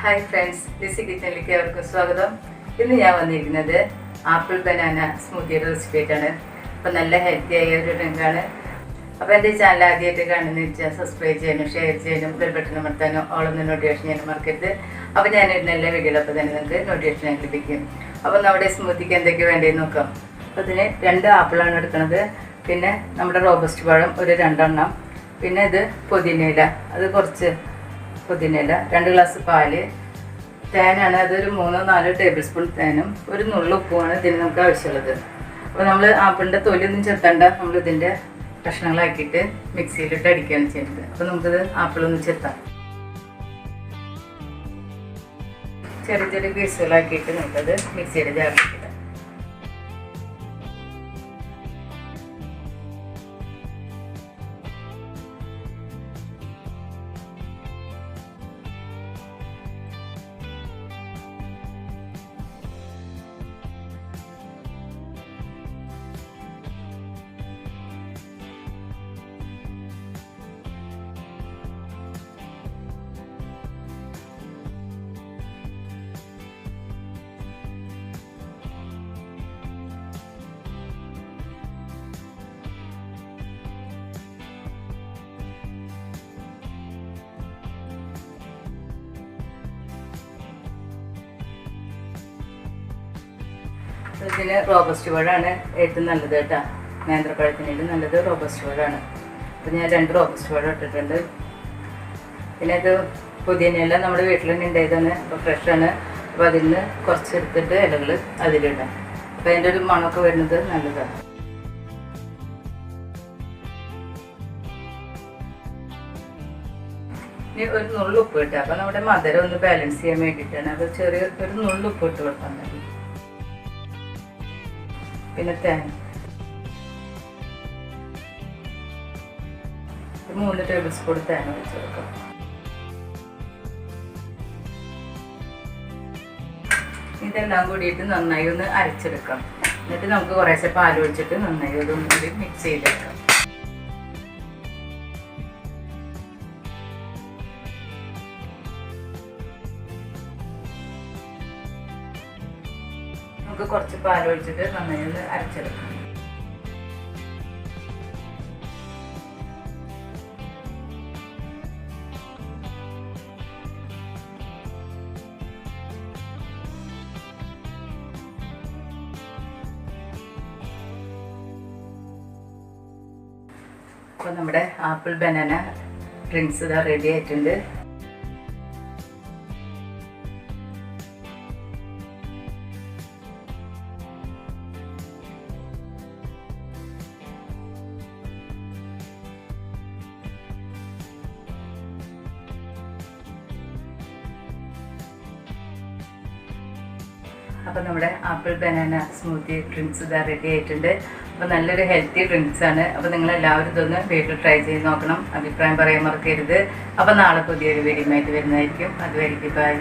Hi friends Lissy കിച്ചണിലേക്ക് അവർക്ക് സ്വാഗതം. ഇന്ന് ഞാൻ വന്നിരിക്കുന്നത് ആപ്പിൾ ബനാന സ്മൂത്തിയുടെ റെസിപ്പി ആയിട്ടാണ്. അപ്പം നല്ല ഹെൽത്തി ആയ ഒരു ഡ്രിങ്കാണ് അപ്പോൾ എന്റെ ചാനൽ ആദ്യമായിട്ട് കാണുന്ന വെച്ചാൽ സബ്സ്ക്രൈബ് ചെയ്യാനും ഷെയർ ചെയ്യാനും ബെൽ ബട്ടൺ അമർത്താനും ഓളൊന്ന് നോട്ടിഫിക്കേഷൻ ചെയ്യാനും മറക്കരുത്. അപ്പോൾ ഞാൻ എല്ലാ വീഡിയോയിലപ്പോൾ തന്നെ നിങ്ങൾക്ക് നോട്ടിഫിക്കേഷൻ ലഭിക്കും. അപ്പോൾ നമ്മുടെ സ്മൂത്തിക്ക് എന്തൊക്കെ വേണ്ടതെന്ന് നോക്കാം. അപ്പോൾ ഇതിന് രണ്ട് ആപ്പിളാണ് എടുക്കുന്നത് പിന്നെ നമ്മുടെ റോബസ്റ്റ് പഴം ഒരു രണ്ടെണ്ണം. പിന്നെ ഇത് പുതിനയില. അത് കുറച്ച് പുതിനയില രണ്ട് ഗ്ലാസ് പാൽ തേനാണ് അതൊരു മൂന്നോ നാലോ ടേബിൾ സ്പൂൺ തേനും ഒരു നുള്ളു ഉപ്പുമാണ് ഇതിന് നമുക്ക് ആവശ്യമുള്ളത്. അപ്പോൾ നമ്മൾ ആപ്പിളിന്റെ തൊലിയൊന്നും ചെത്തണ്ട നമ്മൾ ഇതിന്റെ കഷ്ണങ്ങളാക്കിയിട്ട് മിക്സിയിലിട്ട് അടിക്കുകയാണ് ചെയ്യുന്നത്. അപ്പോൾ നമുക്കിത് ആപ്പിളൊന്ന് ചെത്താം. ചെറിയ ചെറിയ പീസുകളാക്കിയിട്ട് നമുക്കത് മിക്സിയുടെ ജാറിലിടാം ഇതിന് റോബസ്റ്റ് പഴമാണ് ഏറ്റവും നല്ലത് കേട്ടോ. നേന്ത്രപ്പഴത്തിനേലും നല്ലത് റോബസ്റ്റ് പഴമാണ് അപ്പോൾ ഞാൻ രണ്ട് റോബസ്റ്റ് പഴം ഇട്ടിട്ടുണ്ട്. പിന്നെ ഇത് പുതിയനെല്ലാം നമ്മുടെ വീട്ടിൽ തന്നെ ഉണ്ടായതാണ്. അപ്പോൾ ഫ്രഷാണ് അപ്പോൾ അതിൽ നിന്ന് കുറച്ച് എടുത്തിട്ട് ഇലകൾ അതിലിടാം. അപ്പോൾ അതിന്റെ ഒരു മണമൊക്കെ വരുന്നത് നല്ലതാണ്. ഇനി ഒരു നുള്ളുപ്പ് ഇട്ടാൽ അപ്പോൾ നമ്മുടെ മധുരം ഒന്ന് ബാലൻസ് ചെയ്യാൻ വേണ്ടിയിട്ടാണ്. അപ്പോൾ ചെറിയ ഒരു നുള്ളുപ്പ് ഇട്ട് കൊടുത്താൽ മതി. പിന്നെ ഒരു മൂന്ന് ടേബിൾ സ്പൂൺ തേൻ വെച്ച് കൊടുക്കാം. ഇതെല്ലാം കൂടിയിട്ട് നന്നായി ഒന്ന് അരച്ചെടുക്കാം. എന്നിട്ട് നമുക്ക് കുറേശ്ശെ പാൽ ഒഴിച്ചിട്ട് നന്നായി ഒന്നും കൂടി മിക്സ് ചെയ്തെടുക്കാം. നമുക്ക് കുറച്ച് പാൽ ഒഴിച്ചിട്ട് നന്നായി ഒന്ന് അരച്ചെടുക്കാം. അപ്പോൾ നമ്മുടെ ആപ്പിൾ ബനാന ഡ്രിങ്ക്സ് ഇതാ റെഡി ആയിട്ടുണ്ട്. അപ്പോൾ നമ്മുടെ ആപ്പിൾ ബനാന സ്മൂത്തി ഡ്രിങ്ക്സ് ഇതാ റെഡി ആയിട്ടുണ്ട്. അപ്പോൾ നല്ലൊരു ഹെൽത്തി ഡ്രിങ്ക്സ് ആണ്. അപ്പോൾ നിങ്ങൾ എല്ലാവരും ഇതൊന്ന് വീട്ടിൽ ട്രൈ ചെയ്ത് നോക്കണം. അഭിപ്രായം പറയാൻ മറക്കരുത്. അപ്പോൾ നാളെ പുതിയൊരു വീഡിയോ ആയിട്ട് വരുന്നതായിരിക്കും. അതുവരെയ്ക്ക് ബൈ